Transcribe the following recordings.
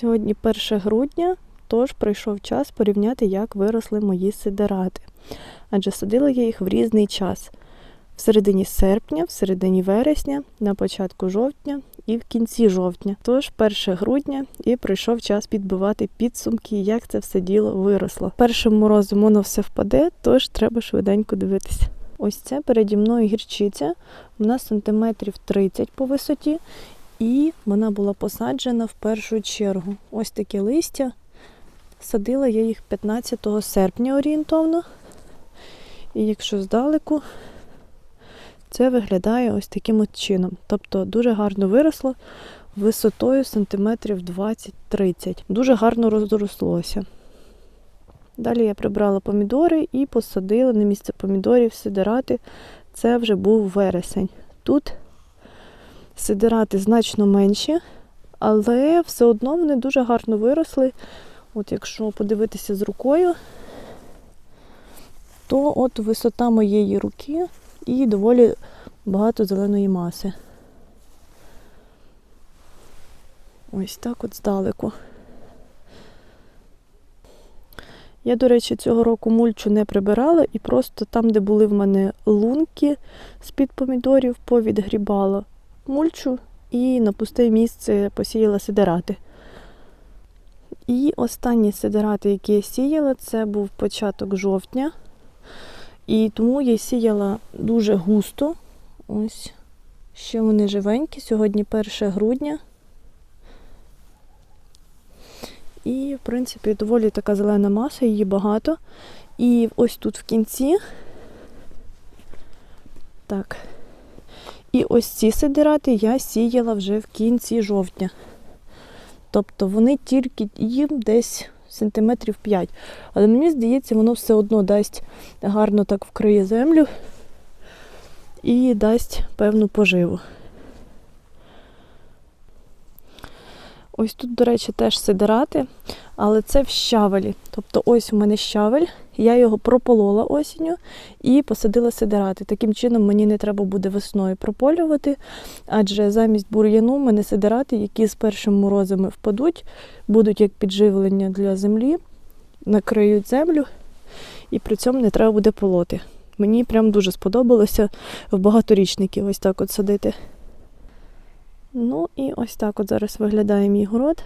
Сьогодні 1 грудня, тож прийшов час порівняти, як виросли мої сидерати. Адже садила я їх в різний час: в середині серпня, в середині вересня, на початку жовтня і в кінці жовтня. Тож 1 грудня і прийшов час підбивати підсумки, як це все діло виросло. Першим морозом воно все впаде, тож треба швиденько дивитися. Ось це переді мною гірчиця. Вона сантиметрів 30 по висоті, і вона була посаджена в першу чергу. Ось таке листя. Садила я їх 15 серпня орієнтовно. І якщо здалеку, це виглядає ось таким от чином. Тобто дуже гарно виросло висотою сантиметрів 20-30. Дуже гарно розрослося. Далі я прибрала помідори і посадила на місце помідорів сидирати. Це вже був вересень. Тут сидирати значно менші, але все одно вони дуже гарно виросли. От якщо подивитися з рукою, то от висота моєї руки і доволі багато зеленої маси. Ось так от здалеку. Я, до речі, цього року мульчу не прибирала і просто там, де були в мене лунки з-під помідорів, повідгрібала мульчу і на пусте місце посіяла сидирати. І останні сидирати, які я сіяла, це був початок жовтня. І тому я сіяла дуже густо. Ось ще вони живенькі. Сьогодні 1 грудня. І, в принципі, доволі така зелена маса, її багато. І ось тут в кінці. Так. І ось ці сидирати я сіяла вже в кінці жовтня. Тобто вони тільки їм десь сантиметрів 5. Але мені здається, воно все одно дасть гарно так вкриє землю і дасть певну поживу. Ось тут, до речі, теж сидирати, але це в щавелі. Тобто ось у мене щавель, я його прополола осінню і посадила сидирати. Таким чином мені не треба буде весною прополювати, адже замість бур'яну мене сидирати, які з першими морозами впадуть, будуть як підживлення для землі, накриють землю і при цьому не треба буде полоти. Мені прям дуже сподобалося в багаторічники ось так от садити. Ну і ось так от зараз виглядає мій город.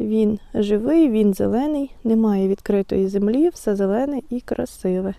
Він живий, він зелений, немає відкритої землі, все зелене і красиве.